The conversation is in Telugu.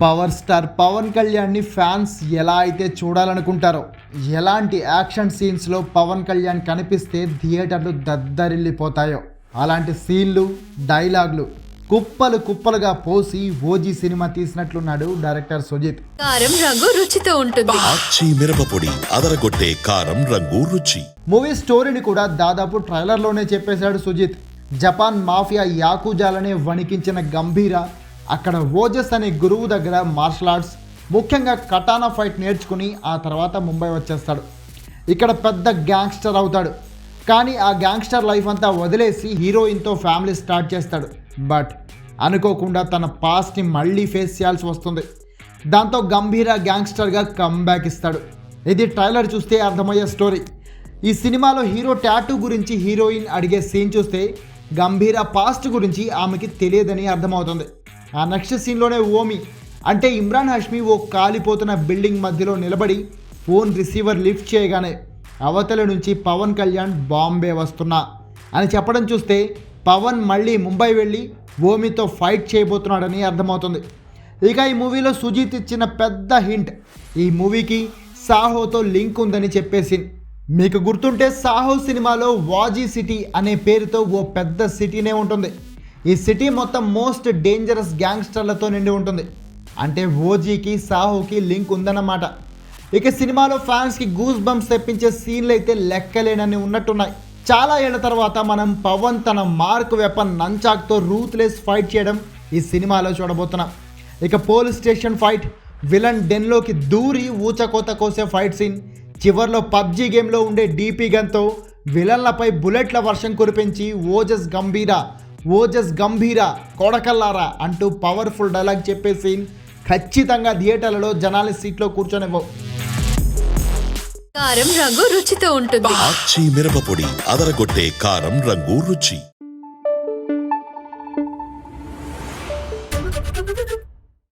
పవర్ స్టార్ పవన్ కళ్యాణ్ని ఫ్యాన్స్ ఎలా అయితే చూడాలనుకుంటారో ఎలాంటి యాక్షన్ సీన్స్లో పవన్ కళ్యాణ్ కనిపిస్తే థియేటర్లు దద్దరిల్లిపోతాయో అలాంటి సీన్లు డైలాగ్లు కుప్పలు కుప్పలుగా పోసి ఓజీ సినిమా తీసినట్లున్నాడు డైరెక్టర్ సుజిత్. కారం రంగు రుచితో ఉంటుంది. మిరపపొడి అదరగొట్టే కారం రంగు రుచి. మూవీ స్టోరీని కూడా దాదాపు ట్రైలర్లోనే చెప్పేశాడు సుజిత్. జపాన్ మాఫియా యాకుజాలనే వణికించిన గంభీర అక్కడ ఓజస్ అనే గురువు దగ్గర మార్షల్ ఆర్ట్స్ ముఖ్యంగా కటానా ఫైట్ నేర్చుకుని ఆ తర్వాత ముంబై వచ్చేస్తాడు. ఇక్కడ పెద్ద గ్యాంగ్స్టర్ అవుతాడు. కానీ ఆ గ్యాంగ్స్టర్ లైఫ్ అంతా వదిలేసి హీరోయిన్తో ఫ్యామిలీ స్టార్ట్ చేస్తాడు. బట్ అనుకోకుండా తన పాస్ట్ని మళ్ళీ ఫేస్ చేయాల్సి వస్తుంది. దాంతో గంభీర గ్యాంగ్స్టర్గా కమ్బ్యాక్ ఇస్తాడు. ఇది ట్రైలర్ చూస్తే అర్థమయ్యే స్టోరీ. ఈ సినిమాలో హీరో టాటూ గురించి హీరోయిన్ అడిగే సీన్ చూస్తే గంభీర పాస్ట్ గురించి ఆమెకి తెలియదని అర్థమవుతుంది. ఆ నెక్స్ట్ సీన్లోనే ఓమి అంటే ఇమ్రాన్ హష్మి ఓ కాలిపోతున్న బిల్డింగ్ మధ్యలో నిలబడి ఫోన్ రిసీవర్ లిఫ్ట్ చేయగానే అవతల నుంచి పవన్ కళ్యాణ్ బాంబే వస్తున్నా అని చెప్పడం చూస్తే పవన్ మళ్ళీ ముంబై వెళ్ళి ఓమితో ఫైట్ చేయబోతున్నాడని అర్థమవుతుంది. ఇక ఈ మూవీలో సుజీత్ ఇచ్చిన పెద్ద హింట్ ఈ మూవీకి సాహోతో లింక్ ఉందని చెప్పేసి మీకు గుర్తుంటే సాహో సినిమాలో వాజీ సిటీ అనే పేరుతో ఓ పెద్ద సిటీనే ఉంటుంది. ఈ సిటీ మొత్తం మోస్ట్ డేంజరస్ గ్యాంగ్స్టర్లతో నిండి ఉంటుంది. అంటే ఓజీకి సాహుకి లింక్ ఉందన్నమాట. ఇక సినిమాలో ఫ్యాన్స్కి గూస్ బంప్స్ తెప్పించే సీన్లు అయితే లెక్కలేనని ఉన్నట్టున్నాయి. చాలా ఏళ్ళ తర్వాత మనం పవన్ తన మార్క్ వెపన్ నంచాక్తో రూత్లెస్ ఫైట్ చేయడం ఈ సినిమాలో చూడబోతున్నాం. ఇక పోలీస్ స్టేషన్ ఫైట్ విలన్ డెన్లోకి దూరి ఊచకోత కోసే ఫైట్ సీన్ చివర్లో పబ్జీ గేమ్లో ఉండే డీపీ గన్తో విలన్లపై బుల్లెట్ల వర్షం కురిపించి ఓజస్ గంభీర ఓజస్ గంభీర కొడకల్లారా అంటూ పవర్ఫుల్ డైలాగ్ చెప్పే సీన్ ఖచ్చితంగా థియేటర్లలో జనాల సీట్లో కూర్చొనివ్వవు. కారం రంగు రుచితో ఉంటుంది. ఆచి మిరపపొడి అదరగొట్టే కారం రంగు రుచి.